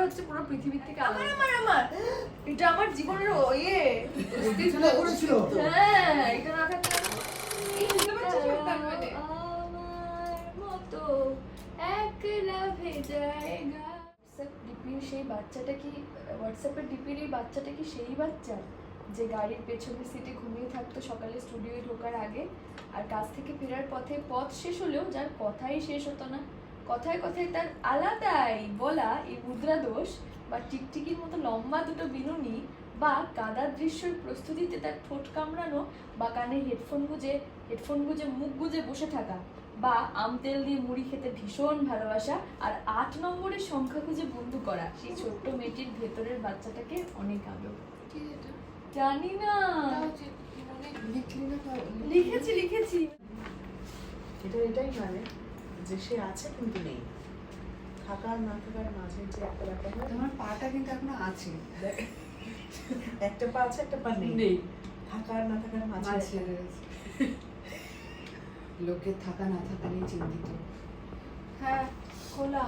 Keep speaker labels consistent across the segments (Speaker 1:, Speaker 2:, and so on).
Speaker 1: হচ্ছে পুরো পৃথিবীর থেকে আমার আমার আমার। এটা আমার জীবনের ইয়ে।
Speaker 2: করেছিল
Speaker 1: হ্যাঁ এটা না থাকলে সেই বাচ্চাটা কি হোয়াটসঅ্যাপের ডিপির এই বাচ্চাটা কি সেই বাচ্চা? যে গাড়ির পেছনের সিটে ঘুমিয়ে থাকতো সকালে স্টুডিওয়ে ঢোকার আগে আর কাজ থেকে ফেরার পথে পথ শেষ হলেও যার কথাই শেষ হতো না। কথায় কথায় তার আলাদাই বলা এই মুদ্রা দোষ বা টিকটিকির মতো লম্বা দুটো বিনুনি বা কাদার দৃশ্যের প্রস্তুতিতে তার ঠোঁট কামড়ানো বা কানে হেডফোন গুজে হেডফোন গুজে মুখ গুজে বসে থাকা বা আম তেল দিয়ে মুড়ি খেতে ভীষণ ভালোবাসা আর আট নম্বরের সংখ্যা খুঁজে বন্ধু করা। সেই ছোট্ট মেয়েটির ভেতরের বাচ্চাটাকে অনেক আলো
Speaker 3: কি এটা?
Speaker 1: জানি না।
Speaker 3: তাও যে- লিখলি না তাও?
Speaker 1: লিখেছি লিখেছি।
Speaker 4: এটা এটাই মানে? যে সে আছে কিন্তু নেই। থাকার না থাকার মাঝে যে একটা ব্যাপার হয়।
Speaker 2: তোমার পাটা কিন্তু এখনও আছে।
Speaker 4: একটা পা আছে একটা পা নেই। না থাকার মাঝে
Speaker 2: লোকের থাকা না থাকা নিয়ে চিন্তিত।
Speaker 1: হ্যাঁ খোলা।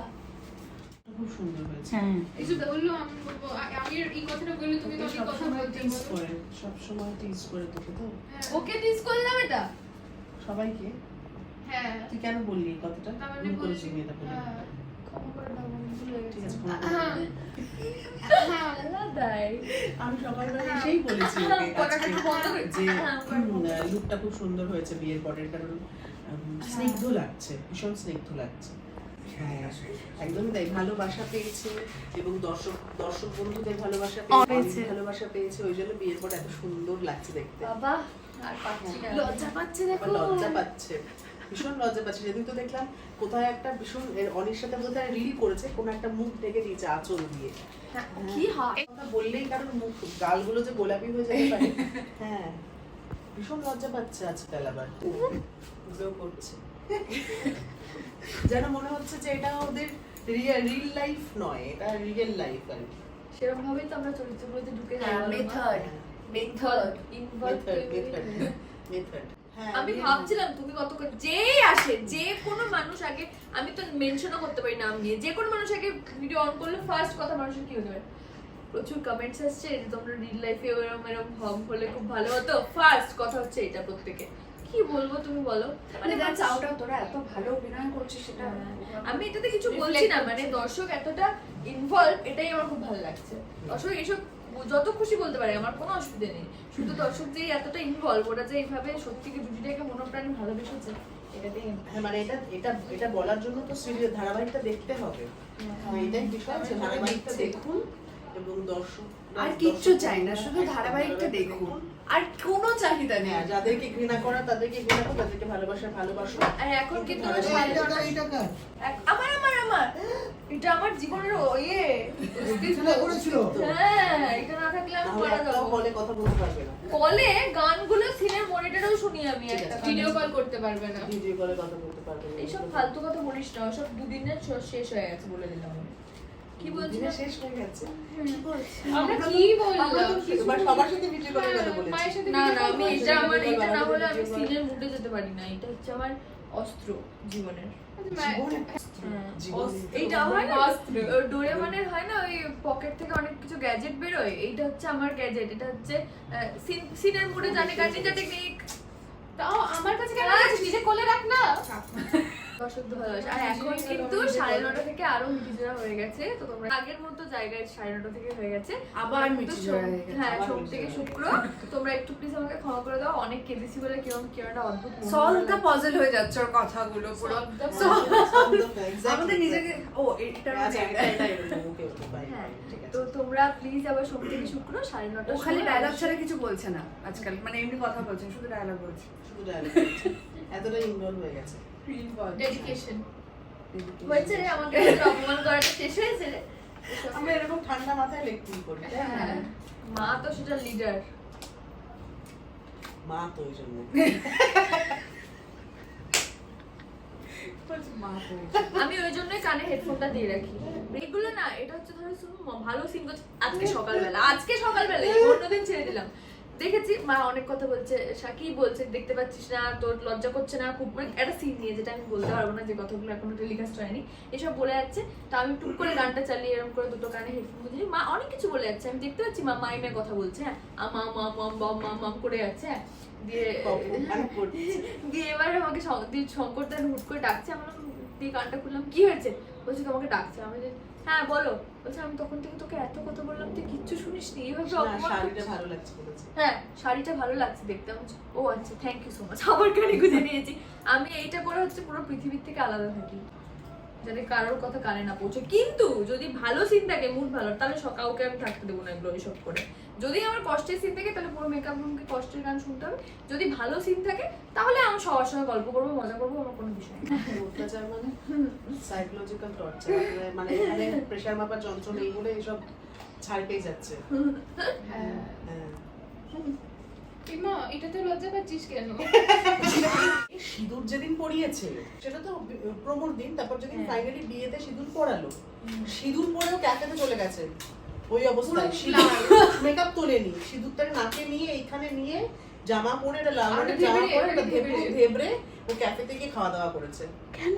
Speaker 4: খুব সুন্দর হয়েছে।
Speaker 2: হ্যাঁ।
Speaker 3: এই যে বলল আমি বলব আমি এই কথাটা বললে তুমি তো অনেক কথা
Speaker 4: সবসময়
Speaker 3: বলতে
Speaker 4: টিজ
Speaker 3: বলো।
Speaker 4: করে টিজ করে তোকে তো।
Speaker 3: হ্যাঁ।
Speaker 1: ওকে টিস করলাম এটা?
Speaker 4: সবাইকে। তুই কেন বললি এই কথাটা?
Speaker 3: মানে
Speaker 4: ভুল করেছি মেয়েটা বলে
Speaker 3: হ্যাঁ।
Speaker 1: দাও আমি
Speaker 3: হ্যাঁ। হ্যাঁ।
Speaker 4: সকালবেলা
Speaker 3: হ্যাঁ।
Speaker 4: এসেই বলেছি যে
Speaker 1: হ্যাঁ,
Speaker 4: লুকটা খুব সুন্দর হয়েছে বিয়ের পরের কারণ স্নিগ্ধ লাগছে ভীষণ স্নিগ্ধ লাগছে। হ্যাঁ একদমই তাই ভালোবাসা পেয়েছে এবং দর্শক দর্শক বন্ধুদের ভালোবাসা পেয়েছে। ভালোবাসা পেয়েছে ওই জন্য বিয়ের পর এত সুন্দর লাগছে দেখতে।
Speaker 1: বাবা আর
Speaker 3: লজ্জা পাচ্ছে
Speaker 4: লজ্জা পাচ্ছে। ভীষণ লজ্জা পাচ্ছি। সেদিন তো দেখলাম কোথায় একটা ভীষণ অনির সাথে বোধহয় রিল করেছে কোনো একটা মুখ ঢেকে দিয়েছে আঁচল দিয়ে।
Speaker 1: হ্যাঁ, কি হয়?
Speaker 4: বললেই কারণ মুখ গালগুলো যে গোলাপি হয়ে যেতে পারে। হ্যাঁ ভীষণ লজ্জা পাচ্ছে আজকাল আবার। করছে। যেন মনে হচ্ছে যে এটা ওদের রিয়েল লাইফ নয় এটা রিয়েল লাইফ আর কি।
Speaker 1: সেরকম ভাবেই তো আমরা চরিত্রগুলোতে ঢুকে যাই
Speaker 2: হ্যাঁ.
Speaker 1: Method involve
Speaker 4: method method method হ্যাঁ
Speaker 1: আমি
Speaker 4: আমি-
Speaker 1: ভাবছিলাম তুমি কত যেই আসে যে কোনো মানুষ আগে আমি তো মেনশনও করতে পারি নাম দিয়ে যে কোনো মানুষ আগে ভিডিও অন করলে ফার্স্ট কথা মানুষের কি হতে পারে? প্রচুর কমেন্টস আসছে যে তোমরা রিল লাইফে এরকম এরকম হম হলে খুব ভালো হতো। ফার্স্ট কথা হচ্ছে এটা প্রত্যেকে। কি বলব তুমি বলো?
Speaker 2: মানে যা চাওটা তোরা এত ভালো অভিনয় করছিস সেটা
Speaker 1: আমি এটাতে কিছু বলছি না মানে দর্শক এতটা ইনভলভ এটাই আমার খুব ভালো লাগছে। দর্শক এইসব যত খুশি বলতে পারে আমার কোনো অসুবিধা নেই। শুধু দর্শক যে এতটা ইনভলভ ওরা যে এইভাবে সত্যিকে জুটিটাকে মনোপ্রাণে ভালোবেসেছে এটাতেই
Speaker 4: হ্যাঁ মানে এটা এটা এটা বলার জন্য তো সিরিয়াল ধারাবাহিকটা দেখতে হবে। এটাই বিষয় যে ধারাবাহিকটা দেখুন এবং দর্শক
Speaker 2: আর কিচ্ছু চাই না শুধু ধারাবাহিকটা দেখুন। আর কোনো চাহিদা নেই।
Speaker 4: হ্যাঁ যাদেরকে ঘৃণা করা তাদেরকে ঘৃণা করো তাদেরকে ভালোবাসো
Speaker 1: আর এখন কিন্তু আমার আমার? এটা আমার জীবনের ইয়ে। হ্যাঁ এটা না থাকলে আমি মারা যাব।
Speaker 4: বলে কথা বলতে পারবে না।
Speaker 1: কলে গানগুলো সিনের মনিটরেও শুনি আমি একটা
Speaker 3: ভিডিও কল করতে পারবে না।
Speaker 4: ভিডিও কলে কথা বলতে পারবে না।
Speaker 1: এইসব ফালতু কথা বলিস না সব দুদিনের শেষ হয়ে গেছে বলে দিলাম। কি
Speaker 4: দিনে শেষ হয়ে গেছে।
Speaker 3: আমরা কি বললাম?
Speaker 4: সবার সাথে ভিডিও কলে কথা বলেছি।
Speaker 1: না না আমি এটা আমার এটা না হলে আমি সিনের মুডে যেতে পারি না। এটা হচ্ছে আমার অস্ত্র জীবনের। হ্যাঁ,
Speaker 4: জীবন
Speaker 1: অস্ত্র। এইটা হয় না? ওই ডোরেমনের হয় না? ওই পকেট থেকে অনেক কিছু গ্যাজেট বেরোয়? এইটা হচ্ছে আমার গ্যাজেট এটা হচ্ছে আহ, সিনের মুডে জানে নিনজা টেকনিক
Speaker 3: তাও আমার কাছে কেন নিজে কোলে রাখ না।
Speaker 1: ভালোবাসা। আর এখন কিন্তু সাড়ে নটা থেকে আরও মিঠিজোড়া হয়ে গেছে। তো তোমরা আগের মতো জায়গায় সাড়ে নটা থেকে হয়ে গেছে।
Speaker 2: আবার হয়ে
Speaker 1: হ্যাঁ সোম থেকে শুক্র। তোমরা একটু প্লিজ আমাকে ক্ষমা করে দাও। অনেক কেঁদেছি বলে কেমন কেমন একটা অদ্ভুত মন
Speaker 2: সলভটা
Speaker 1: ভালো
Speaker 2: পজল হয়ে যাচ্ছে ওর কথাগুলো পুরো। আমাদের নিজেকে ও এটা
Speaker 4: আচ্ছা, এটা-
Speaker 1: হ্যাঁ
Speaker 4: bye, ঠিক আছে।
Speaker 1: তো তোমরা প্লিজ আবার সোম থেকে শুক্র সাড়ে নটা
Speaker 2: খালি ডায়লগ ছাড়া কিছু বলছে না আজকাল। মানে এমনি কথা বলছে শুধু ডায়লগ বলছে।
Speaker 4: শুধু বলছি। এতটা ইনভলভ হয়ে গেছে।
Speaker 3: ডেডিকেশন
Speaker 1: হয়েছে রে আমাকে অপমান করাটা শেষ হয়েছে রে।
Speaker 4: আমরা এরকম ঠান্ডা মাথায় লেখতেই করি তাই না?
Speaker 1: মা তো সেটা লিডার
Speaker 4: মা তো ওই জন্য।
Speaker 1: আমি ওই জন্যই কানে হেডফোনটা দিয়ে রাখি। এগুলো না এটা হচ্ছে ধরো শুনো ভালো সিন করছে আজকে সকালবেলা আজকে সকালবেলা অন্যদিন ছেড়ে দিলাম। দেখেছি মা অনেক কথা বলছে সাকি বলছে দেখতে পাচ্ছিস না তোর লজ্জা করছে না খুব মানে একটা সিন নিয়ে যেটা আমি বলতে পারব না যে কথাগুলো এখনও টেলিকাস্ট হয়নি। এসব বলে যাচ্ছে তা আমি টুক করে গানটা চালিয়ে এরকম করে দুটো কানে হেডফোন বুঝলি মা অনেক কিছু বলে যাচ্ছে আমি দেখতে পাচ্ছি মা মাই মাইমে কথা বলছে হ্যাঁ। আমা মা মাম বাম মাম মাম করে যাচ্ছে হ্যাঁ। দিয়ে দিয়ে এবার আমাকে দিয়ে শঙ্কর হুট করে ডাকছে আমরা দিয়ে গানটা খুললাম কি হয়েছে? বলছি তোমাকে ডাকছে। আমি হ্যাঁ বলো। বলছে আমি তখন থেকে তোকে এত কথা বললাম তুই কিচ্ছু শুনিস নি এইভাবে
Speaker 4: শাড়িটা ভালো লাগছে বলেছে।
Speaker 1: হ্যাঁ শাড়িটা ভালো লাগছে দেখতে আমি ও আচ্ছা থ্যাংক ইউ সো মাচ আবার কানে খুঁজে নিয়েছি। আমি এইটা করে হচ্ছে পুরো পৃথিবীর থেকে আলাদা থাকি। যাতে কারোর কথা কানে না পৌঁছে। কিন্তু যদি ভালো সিন থাকে মুড ভালো তাহলে কাউকে আমি থাকতে দেবো না এগুলো এইসব করে। যদি আমার কষ্টের সিন থাকে তাহলে পুরো মেকআপ রুমকে কষ্টের গান শুনতে হবে। যদি ভালো সিন থাকে তাহলে আমি সবার সঙ্গে গল্প করব মজা করব আমার কোনো বিষয় নেই।
Speaker 4: অত্যাচার মানে? সাইকোলজিক্যাল টর্চার মানে এখানে প্রেশার মাপার যন্ত্র নেই বলে এসব ছাড় পেয়ে যাচ্ছে
Speaker 3: হ্যাঁ।
Speaker 4: হ্যাঁ।
Speaker 3: ইমা এটাতে লজ্জা পাচ্ছিস কেন?
Speaker 4: সিঁদুর যেদিন পরিয়েছে সেটা তো প্রমোর দিন তারপর যেদিন ফাইনালি বিয়েতে সিঁদুর পরালো সিঁদুর পরেও ক্যাফেতে চলে গেছে। ওই অবস্থায় মেকআপ তোলেনি সিঁদুরটাকে নাকে নিয়ে এইখানে নিয়ে জামা পরে একটা লাল রঙের জামা পরে ভেবরে
Speaker 3: ভেবরে।
Speaker 4: ভেবরে ও ক্যাফেতে গিয়ে খাওয়া দাওয়া করেছে।
Speaker 1: কেন?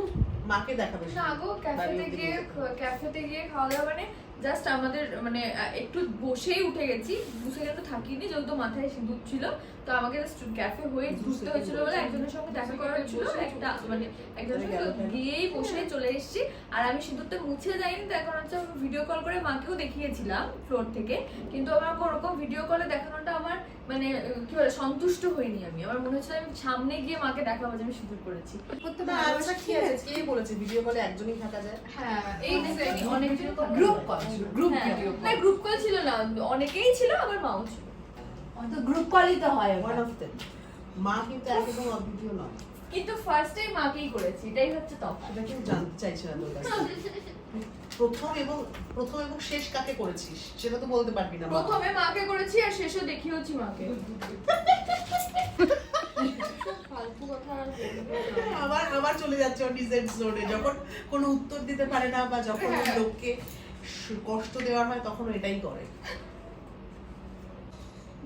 Speaker 4: মাকে দেখাবে।
Speaker 1: না গো ক্যাফেতে গিয়ে ক্যাফেতে গিয়ে খাওয়া দাওয়া মানে জাস্ট আমাদের মানে একটু বসেই উঠে গেছি। দু সেকেন্ড থাকিনি যেহেতু মাথায় সিঁদুর ছিল। তো আমাকে জাস্ট ক্যাফে হয়ে
Speaker 4: second
Speaker 1: হয়েছিল বলে একজনের সঙ্গে দেখা করার ছিল। একটা মানে একজনের সঙ্গে গিয়েই বসে চলে এসেছি। আর আমি সিঁদুরটা মুছে যাইনি তো এখন হচ্ছে ভিডিও কল করে মাকেও দেখিয়েছিলাম ফ্লোর থেকে। কিন্তু আমার ওরকম ভিডিও কলে দেখানোটা আমার মানে কি বলে সন্তুষ্ট হইনি আমি। আমার মনে হচ্ছে আমি সামনে গিয়ে মাকে দেখাবো যে আমি সিঁদুর করেছি।
Speaker 4: আচ্ছা কি আছে কে বলেছে? ভিডিও কলে একজনই থাকা যায়?
Speaker 3: হ্যাঁ এই
Speaker 1: অনেক- অনেকজন
Speaker 3: গ্রুপ কল গ্রুপ ভিডিও
Speaker 1: না গ্রুপ কল ছিল না। অনেকেই ছিল আবার মাও ছিল।
Speaker 5: তো গ্রুপ কলই তো হয়
Speaker 4: ওয়ান অফ দেম মা কিন্তু একদম নয়।
Speaker 1: কিন্তু ফার্স্ট টাইম মাকেই করেছি এটাই হচ্ছে তফাৎ
Speaker 4: কেউ জানতে চাইছে না তোর কাছে প্রথম এবং প্রথম এবং শেষ কাকে করেছিস? সেটা তো বলতে পারবি না।
Speaker 1: প্রথমে মাকে করেছি আর শেষে দেখিয়েছি মাকে।
Speaker 4: আবার আবার চলে যাচ্ছে ওর ডিজেন্ট জোনে যখন কোনো উত্তর দিতে পারে না বা যখন
Speaker 3: হ্যাঁ।
Speaker 4: লোককে কষ্ট দেওয়ার হয় তখন এটাই করে।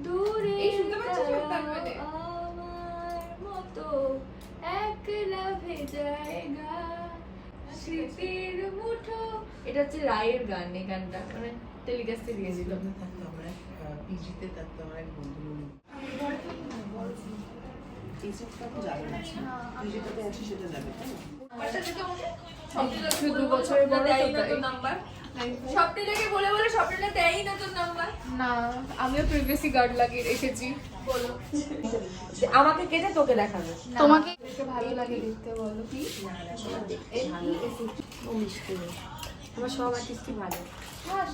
Speaker 1: দূরে
Speaker 3: এই শুনতে পাচ্ছিস
Speaker 1: তারা
Speaker 3: মধ্যে?
Speaker 1: আমার মতো একলা ভেজায়গা স্মৃতির মুঠো। এটা হচ্ছে রায়ের গান এই গানটা। মানে টেলিকাস্টে দিয়েছিল
Speaker 4: এগুলোতে থাকতো আমার পিজিতে থাকতো আমার এক বন্ধু সেটা যাবে
Speaker 1: তোর নাম্বার। স্বপ্নিলাকে বলে বলে স্বপ্নিলা দেয়ই না তোর নাম্বার।
Speaker 3: না আমিও প্রিভেসি গার্ড লাগিয়ে রেখেছি।
Speaker 1: বলো।
Speaker 5: আমাকে কেটে তোকে দেখাবে?
Speaker 3: তোমাকে দেখতে ভালো লাগে দেখতে বলো কি?
Speaker 5: আমার সব আর্টিস্টই ভালো।
Speaker 1: হ্যাঁ,